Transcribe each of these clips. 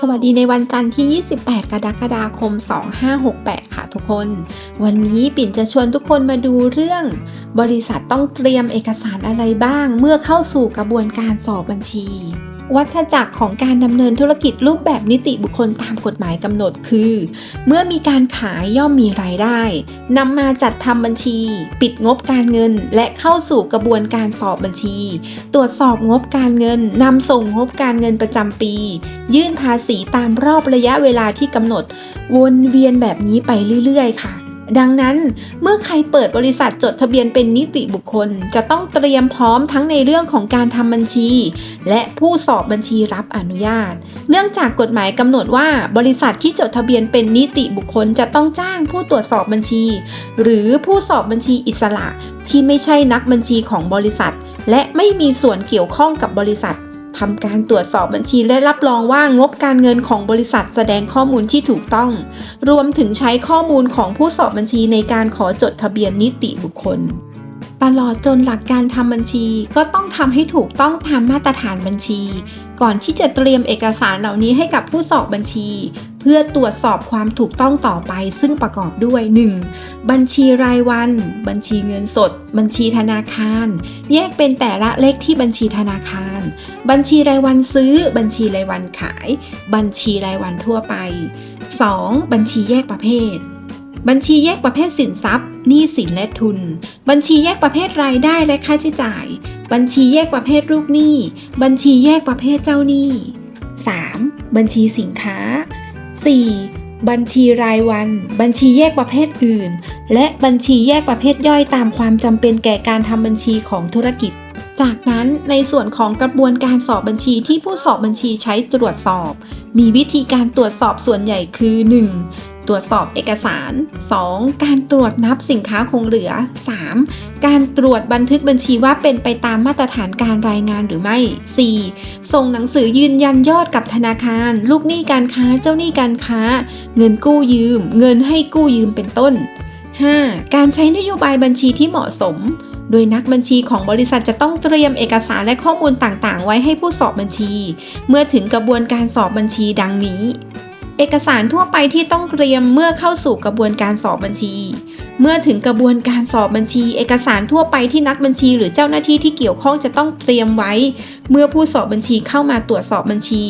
สวัสดีในวันจันทร์ที่ 28 กรกฎาคม 2568 ค่ะทุกคน วันนี้ปิ่นจะชวนทุกคนมาดูเรื่อง บริษัทต้องเตรียมเอกสารอะไรบ้าง เมื่อเข้าสู่กระบวนการสอบบัญชี วัฏจักรของการดำเนินธุรกิจรูปแบบนิติบุคคลตามกฎหมายกำหนดคือ เมื่อมีการขายย่อมมีรายได้นำมาจัดทำบัญชี ปิดงบการเงิน และเข้าสู่กระบวนการสอบบัญชี ตรวจสอบงบการเงินนำส่งงบการเงินประจำปี ยื่นภาษีตามรอบระยะเวลาที่กำหนด วนเวียนแบบนี้ไปเรื่อยๆ ค่ะ ดังนั้นเมื่อใครเปิดบริษัทจดทะเบียนเป็นนิติบุคคล จะต้องเตรียมพร้อมทั้งในเรื่องของการทำบัญชี และผู้สอบบัญชีรับอนุญาต เนื่องจากกฎหมายกำหนดว่าบริษัทที่จดทะเบียนเป็นนิติบุคคลจะต้องจ้างผู้ตรวจสอบบัญชี หรือผู้สอบบัญชีอิสระ ที่ไม่ใช่นักบัญชีของบริษัท และไม่มีส่วนเกี่ยวข้องกับบริษัท ทำการตรวจสอบบัญชีและรับรองว่างบการเงินของบริษัทแสดงข้อมูลที่ถูกต้อง รวมถึงใช้ข้อมูลของผู้สอบบัญชีในการขอจดทะเบียนนิติบุคคล ตลอดจนหลักการทำบัญชีก็ต้องทำให้ถูกต้องตามมาตรฐานบัญชี ก่อนที่จะเตรียมเอกสารเหล่านี้ให้กับผู้สอบบัญชี เพื่อตรวจสอบความถูกต้องต่อไป ซึ่งประกอบด้วย 1. บัญชีรายวัน บัญชีเงินสด บัญชีธนาคาร แยกเป็นแต่ละเลขที่บัญชีธนาคาร บัญชีรายวันซื้อ บัญชีรายวันขาย บัญชีรายวันทั่วไป 2. บัญชีแยกประเภท บัญชีแยกประเภทสินทรัพย์หนี้สินและทุน บัญชีแยกประเภทรายได้และค่าใช้จ่าย บัญชีแยกประเภทลูกหนี้ บัญชีแยกประเภทเจ้าหนี้ 3. บัญชีสินค้า 4. บัญชีรายวัน บัญชีแยกประเภทอื่น และบัญชีแยกประเภทย่อยตามความจำเป็นแก่การทำบัญชีของธุรกิจ จากนั้นในส่วนของกระบวนการสอบบัญชีที่ผู้สอบบัญชีใช้ตรวจสอบ มีวิธีการตรวจสอบส่วนใหญ่คือ 1. ตรวจสอบเอกสาร 2. การตรวจนับสินค้าคงเหลือ 3. การตรวจบันทึกบัญชีว่าเป็นไปตามมาตรฐานการรายงานหรือไม่ 4. ส่งหนังสือยืนยันยอดกับธนาคาร ลูกหนี้การค้าเจ้าหนี้การค้า เงินกู้ยืม เงินให้กู้ยืมเป็นต้น 5. การใช้นโยบายบัญชีที่เหมาะสม โดยนักบัญชีของบริษัทจะต้องเตรียมเอกสารและข้อมูลต่างๆ ไว้ให้ผู้สอบบัญชี เมื่อถึงกระบวนการสอบบัญชีดังนี้ เอกสารทั่วไปที่ต้องเตรียมเมื่อเข้าสู่กระบวนการสอบบัญชี เมื่อถึงกระบวนการสอบบัญชี เอกสารทั่วไปที่นักบัญชี หรือเจ้าหน้าที่ที่เกี่ยวข้องจะต้องเตรียมไว้ เมื่อผู้สอบบัญชีเข้ามาตรวจสอบบัญชี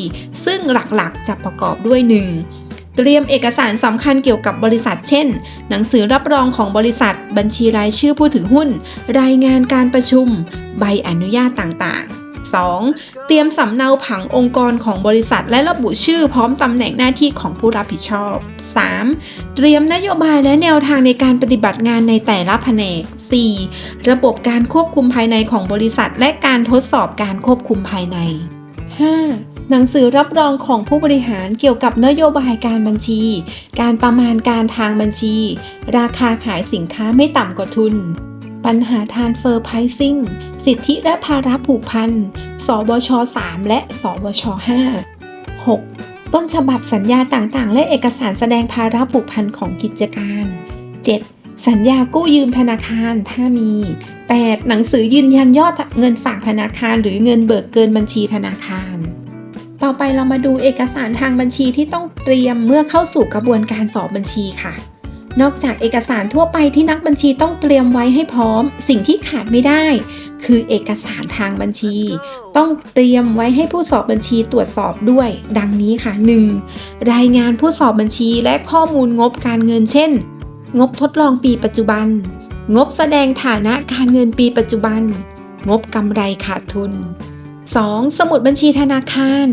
ซึ่งหลักๆจะประกอบด้วย 1. เตรียมเอกสารสำคัญเกี่ยวกับบริษัท เช่น หนังสือรับรองของบริษัท บัญชีรายชื่อผู้ถือหุ้น รายงานการประชุม ใบอนุญาตต่างๆ 2. เตรียมสำเนาผังองค์กรของบริษัท และระบุชื่อพร้อมตำแหน่งหน้าที่ของผู้รับผิดชอบ 3. เตรียมนโยบายและแนวทางในการปฏิบัติงานในแต่ละแผนก 4. ระบบการควบคุมภายในของบริษัท และการทดสอบการควบคุมภายใน 5. หนังสือรับรองของผู้บริหารเกี่ยวกับนโยบายการบัญชี การประมาณการทางบัญชี ราคาขายสินค้าไม่ต่ำกว่าทุน ปัญหาทานเฟอร์ไพรซิ่ง สิทธิและภาระผูกพันสบช3 และสบช5 6. ต้นฉบับสัญญาต่างๆ และเอกสารแสดงภาระผูกพันของกิจการ 7. สัญญากู้ยืมธนาคารถ้ามี 8. หนังสือยืนยันยอดเงินฝากธนาคารหรือเงินเบิกเกินบัญชีธนาคาร ต่อไปเรามาดูเอกสารทางบัญชีที่ต้องเตรียมเมื่อเข้าสู่กระบวนการสอบบัญชีค่ะ นอกจากเอกสารทั่วไปที่นักบัญชีต้องเตรียมไว้ให้พร้อม สิ่งที่ขาดไม่ได้ คือเอกสารทางบัญชี ต้องเตรียมไว้ให้ผู้สอบบัญชีตรวจสอบด้วย ดังนี้ค่ะ 1. รายงานผู้สอบบัญชีและข้อมูลงบการเงินเช่น งบทดลองปีปัจจุบัน งบแสดงฐานะการเงินปีปัจจุบัน งบกำไรขาดทุน 2. สมุดบัญชีธนาคาร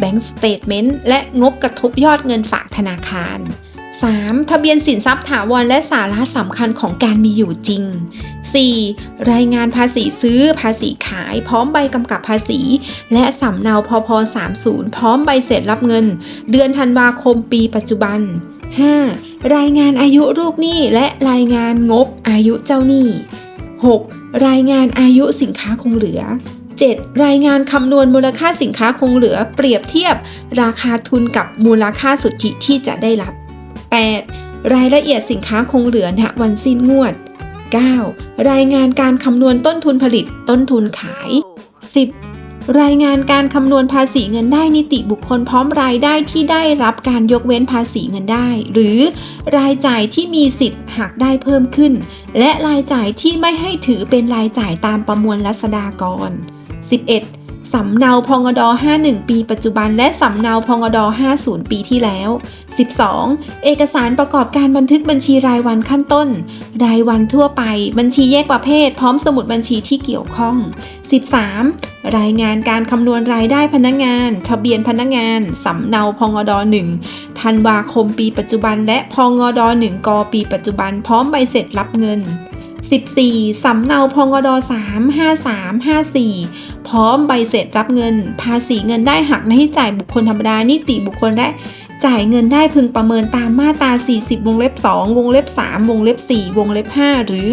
Bank Statement และงบกระทบยอดเงินฝากธนาคาร 3. ทะเบียนสินทรัพย์ถาวรและสาระสำคัญของการมีอยู่จริง 4. รายงานภาษีซื้อภาษีขาย พร้อมใบกำกับภาษี และสำเนาพพ30 พร้อมใบเสร็จรับเงิน เดือนธันวาคมปีปัจจุบัน 5. รายงานอายุลูกหนี้และรายงานงบอายุเจ้าหนี้ 6. รายงานอายุสินค้าคงเหลือ 7. รายงานคำนวณมูลค่าสินค้าคงเหลือ เปรียบเทียบ ราคาทุนกับมูลค่าสุทธิที่จะได้รับ 8. รายละเอียดสินค้าคงเหลือณวันสิ้นงวด 9. รายงานการคำนวณต้นทุนผลิต ต้นทุนขาย 10. รายงานการคำนวณภาษีเงินได้นิติบุคคลพร้อมรายได้ที่ได้รับการยกเว้นภาษีเงินได้ หรือรายจ่ายที่มีสิทธิ์หักได้เพิ่มขึ้น และรายจ่ายที่ไม่ให้ถือเป็นรายจ่ายตามประมวลรัษฎากร 11. สำเนาพงด51 ปีปัจจุบัน และสำเนาพงด50 ปีที่แล้ว 12. เอกสารประกอบการบันทึกบัญชีรายวันขั้นต้น รายวันทั่วไป บัญชีแยกประเภท พร้อมสมุดบัญชีที่เกี่ยวข้อง 13. รายงานการคำนวณรายได้พนักงาน ทะเบียนพนักงาน สำเนาพงด1ธันวาคมปีปัจจุบัน และพงด1กปีปัจจุบัน พร้อมใบเสร็จรับเงิน 14. สำเนาพงด3 53 54 พร้อมใบเสร็จรับเงิน ภาษีเงินได้หักในให้จ่ายบุคคลธรรมดา นิติบุคคลและจ่ายเงินได้พึงประเมินตามมาตรา 40 วงเล็บ 2 วงเล็บ 3 วงเล็บ 4 วงเล็บ 5 หรือ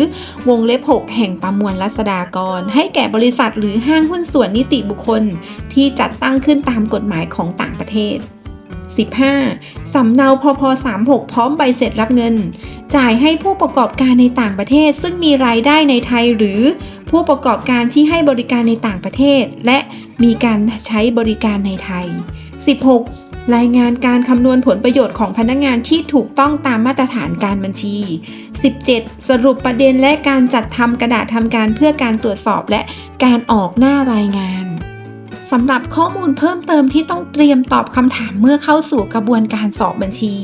วงเล็บ 6 แห่งประมวลรัษฎากร ให้แก่บริษัทหรือห้างหุ้นส่วนนิติบุคคล ที่จัดตั้งขึ้นตามกฎหมายของต่างประเทศ 15. สำเนาพพ36 พร้อมใบเสร็จรับเงิน จ่ายให้ผู้ประกอบการในต่างประเทศ ซึ่งมีรายได้ในไทยหรือผู้ประกอบการที่ให้บริการในต่างประเทศ และมีการใช้บริการในไทย 16. รายงานการคำนวณผลประโยชน์ของพนักงานที่ถูกต้องตามมาตรฐานการบัญชี 17. สรุปประเด็นและการจัดทำกระดาษทำการเพื่อการตรวจสอบและการออกหน้ารายงาน สำหรับข้อมูลเพิ่มเติมที่ต้องเตรียมตอบคำถามเมื่อเข้าสู่กระบวนการสอบบัญชี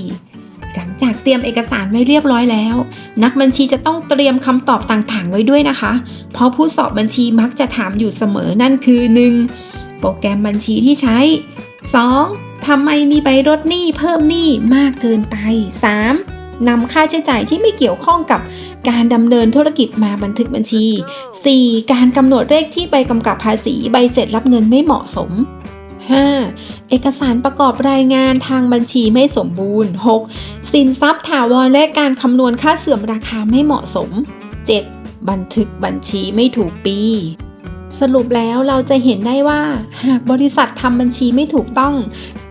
หลังจากเตรียมเอกสารไว้เรียบร้อยแล้ว นักบัญชีจะต้องเตรียมคำตอบต่างๆ ไว้ด้วยนะคะ เพราะผู้สอบบัญชีมักจะถามอยู่เสมอนั่นคือ 1. โปรแกรมบัญชีที่ใช้ 2. ทำไมมีใบลดหนี้เพิ่มหนี้มากเกินไป 3. นำค่าใช้จ่ายที่ไม่เกี่ยวข้องกับการดำเนินธุรกิจมาบันทึกบัญชี 4. การกำหนดเลขที่ใบกำกับภาษีใบเสร็จรับเงินไม่เหมาะสม 5. เอกสารประกอบรายงานทางบัญชีไม่สมบูรณ์ 6. สินทรัพย์ถาวรและการคำนวณค่าเสื่อมราคาไม่เหมาะสม 7. บันทึกบัญชีไม่ถูกปีสรุปแล้วเราจะเห็นได้ว่า หากบริษัททำบัญชีไม่ถูกต้อง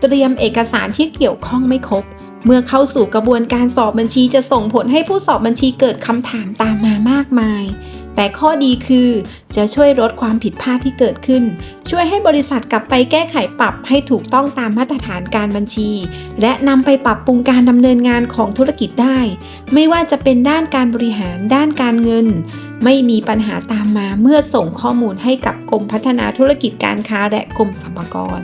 เตรียมเอกสารที่เกี่ยวข้องไม่ครบ เมื่อเข้าสู่กระบวนการสอบบัญชีจะส่งผลให้ผู้สอบบัญชีเกิดคำถามตามมามากมาย แต่ข้อดีคือจะช่วยลดความผิดพลาดที่เกิดขึ้น ช่วยให้บริษัทกลับไปแก้ไขปรับให้ถูกต้องตามมาตรฐานการบัญชี และนำไปปรับปรุงการดำเนินงานของธุรกิจได้ ไม่ว่าจะเป็นด้านการบริหารด้านการเงิน ไม่มีปัญหาตามมาเมื่อส่งข้อมูลให้กับกรมพัฒนาธุรกิจการค้าและกรมสรรพากร